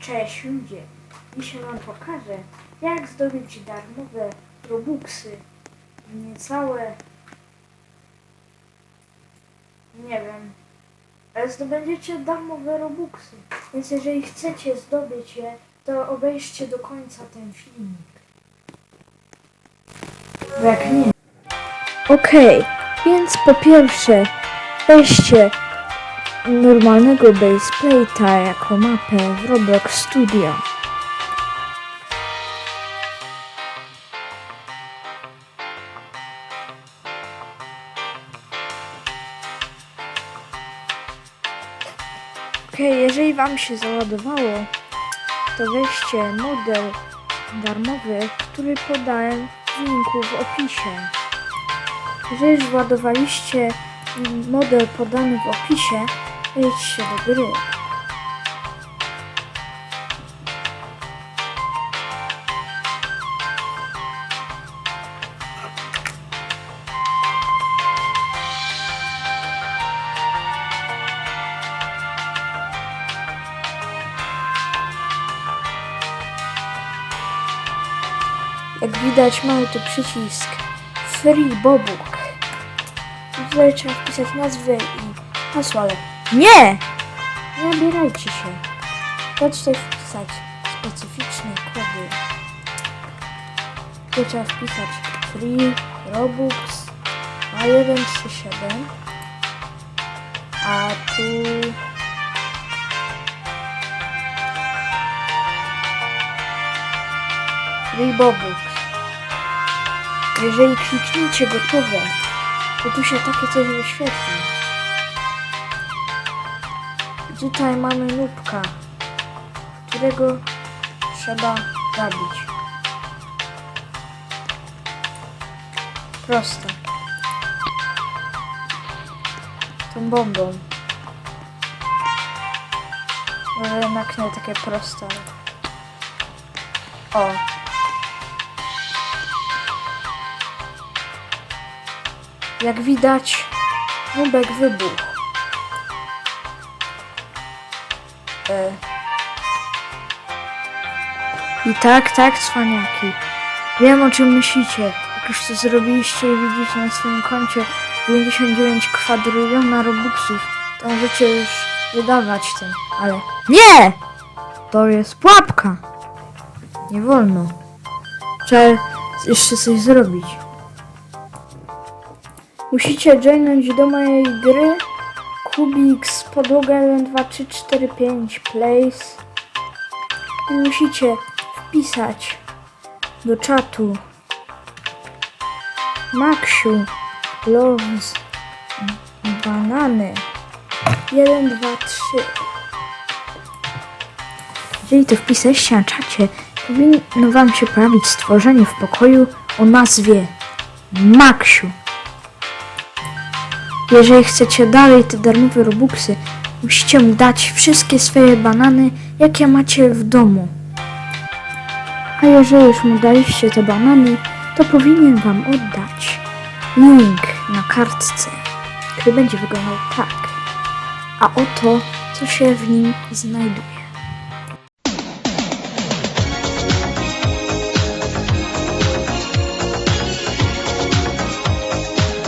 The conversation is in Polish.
Cześć ludzie! Dzisiaj wam pokażę, jak zdobyć darmowe robuxy. Niecałe... Nie wiem. Ale zdobędziecie darmowe robuxy. Więc jeżeli chcecie zdobyć je, to obejrzcie do końca ten filmik. Jak nie. Okej, więc po pierwsze weźcie normalnego baseplate'a jako mapę w Roblox Studio. Ok, jeżeli Wam się załadowało, to weźcie model darmowy, który podałem w linku w opisie. Jeżeli już władowaliście model podany w opisie, wejdźcie do gry. Jak widać mamy tu przycisk Free Bobuk. Tutaj trzeba wpisać nazwę i hasło, ale nie! Nabierajcie się. Tutaj wpisać specyficzne kody. Tu trzeba wpisać Free Robux A137 a tu Free Bobux. Jeżeli klikniecie gotowe, to tu się takie coś wyświetli. Tutaj mamy nubka, którego trzeba zabić. Proste. Tą bombą. Może jednak nie takie proste. O. Jak widać, nubek wybuchł. I tak, tak, cwaniaki. Wiem o czym myślicie. Jak już to zrobiliście i widzicie na swoim koncie 99 kwadryliona robuxów, to możecie już wydawać tym. Ale nie! To jest pułapka. Nie wolno. Trzeba jeszcze coś zrobić. Musicie joinąć do mojej gry Kubix, podłoga 1, 2, 3, 4, 5, place. I musicie wpisać do czatu Maxiu loves banany. 1, 2, 3 Jeżeli to wpisaliście na czacie, powinno wam się pojawić stworzenie w pokoju o nazwie Maxiu. Jeżeli chcecie dalej te darmowe robuxy, musicie mu dać wszystkie swoje banany, jakie macie w domu. A jeżeli już mu daliście te banany, to powinien wam oddać link na kartce, który będzie wyglądał tak. A oto, co się w nim znajduje.